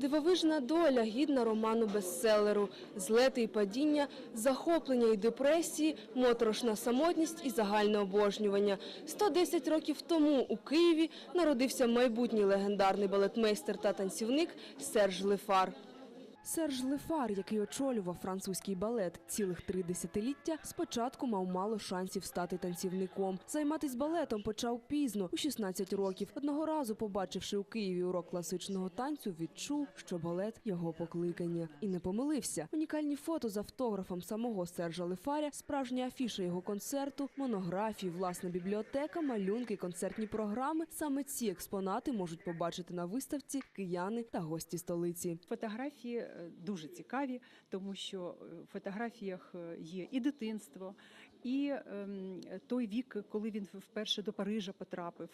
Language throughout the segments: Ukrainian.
Дивовижна доля гідна роману бестселеру, злети і падіння, захоплення і депресії, моторошна самотність і загальне обожнювання. 110 років тому у Києві народився майбутній легендарний балетмейстер та танцівник Серж Лефар. Серж Лефар, який очолював французький балет цілих три десятиліття, спочатку мав мало шансів стати танцівником. Займатись балетом почав пізно, у 16 років. Одного разу, побачивши у Києві урок класичного танцю, відчув, що балет його покликання. І не помилився. Унікальні фото з автографом самого Сержа Лефаря, справжня афіша його концерту, монографії, власна бібліотека, малюнки, концертні програми. Саме ці експонати можуть побачити на виставці кияни та гості столиці. Фотографії дуже цікаві, тому що е, в фотографіях е, є і дитинство, і ем, той вік, коли він вперше до Парижа потрапив,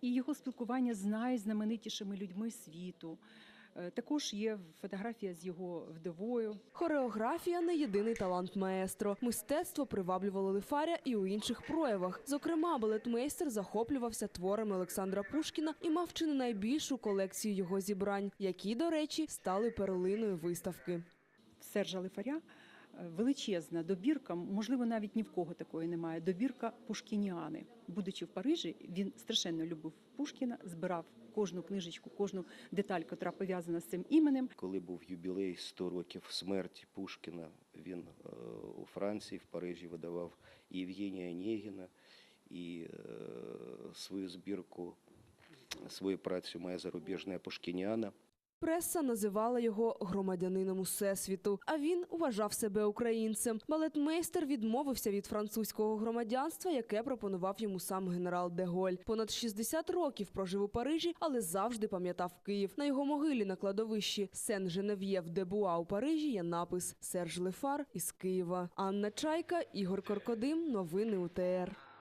і його спілкування з найзнаменитішими людьми світу. Е, Також є фотографія з його вдовою. Хореографія не єдиний талант маестро. Мистецтво приваблювало Лифаря і у інших проявах. Зокрема, балетмейстер захоплювався творами Олександра Пушкіна і мав чи не найбільшу колекцію його зібрань, які, до речі, стали перлиною виставки. Сержа Лифаря е, величезна добірка, можливо, навіть ні в кого такої немає. Добірка Пушкініани. Будучи в Парижі, він страшенно любив Пушкіна, збирав кожну книжечку, кожну деталь, яка пов'язана з цим іменем. Коли був юбілей 100 років смерті Пушкіна, він е, у Франції, в Парижі видавав Євгенія Онєгіна, і е, свою збірку, свою працю має зарубіжна Пушкініана. Преса називала його громадянином усесвіту, а він вважав себе українцем. Балетмейстер відмовився від французького громадянства, яке пропонував йому сам генерал Деголь. Понад 60 років прожив у Парижі, але завжди пам'ятав Київ. На його могилі на кладовищі сен женевєв де буа у Парижі є напис Серж Лефар із Києва. Анна Чайка, Ігор Коркодим. Новини УТР.